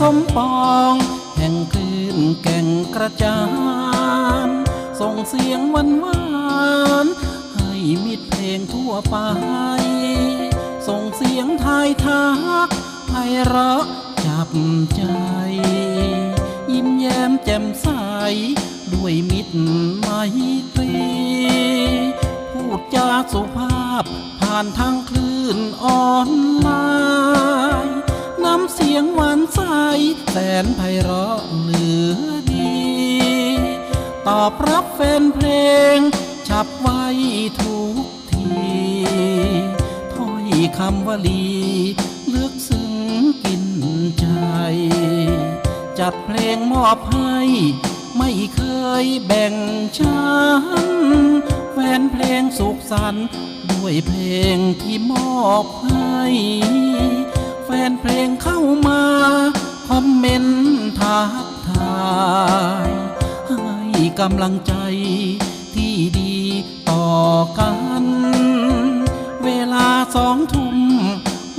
สมปองแห่งคลื่นแก่งกระจานส่งเสียงหวานหวานให้มิตรเพลงทั่วไป ส่งเสียงทายทักไพเราะจับใจ ยิ้มแย้มแจ่มใส ด้วยมิตรไมตรีพูดจาสุภาพผ่านทางคลื่นออนไลน์ำเสียงหวานใสแสนไพเราะเหลือดี ตอบรับแฟนเพลง ฉับไวทุกทีถ้อยคำวลีลึกซึ้งกินใจ จัดเพลงมอบให้ ไม่เคยแบ่งชั้นแฟนเพลงสุขสันต์ด้วยเพลงที่มอบให้ นเพลงเข้ามา คอมเมนต์ทักทาย ให้กำลังใจที่ดีต่อกัน เวลาสองทุ่ม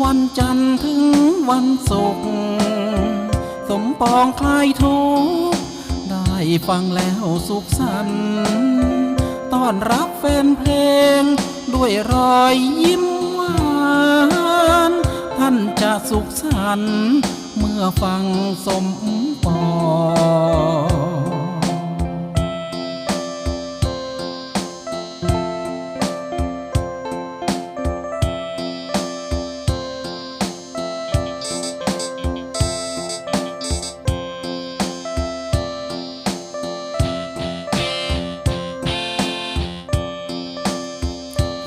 วันจันทร์ถึงวันศุกร์สมปองคลายทุกข์ได้ฟังแล้วสุขสันต์ต้อนรับแฟนเพลง ด้วยรอยยิ้ม ท่านจะสุขสันต์เมื่อฟังสมปอง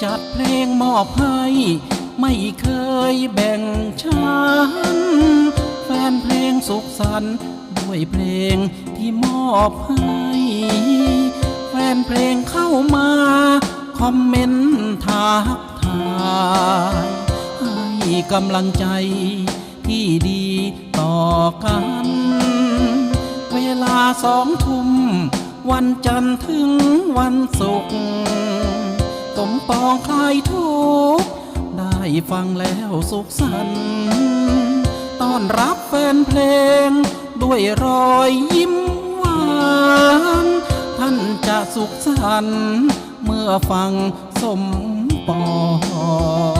จัดเพลงมอบให้ ไม่เคยแบ่งชั้นแฟนเพลงสุขสันต์ด้วยเพลงที่มอบให้ แฟนเพลงเข้ามา คอมเมนต์ทักทายให้กำลังใจที่ดีต่อกัน เวลาสองทุ่ม วันจันทร์ถึงวันศุกร์สมปองคลายทุก ฟังแล้วสุขสันต์ต้อนรับแฟนเพลง ด้วยรอยยิ้มหวานท่านจะสุขสันต์เมื่อฟังสมปอง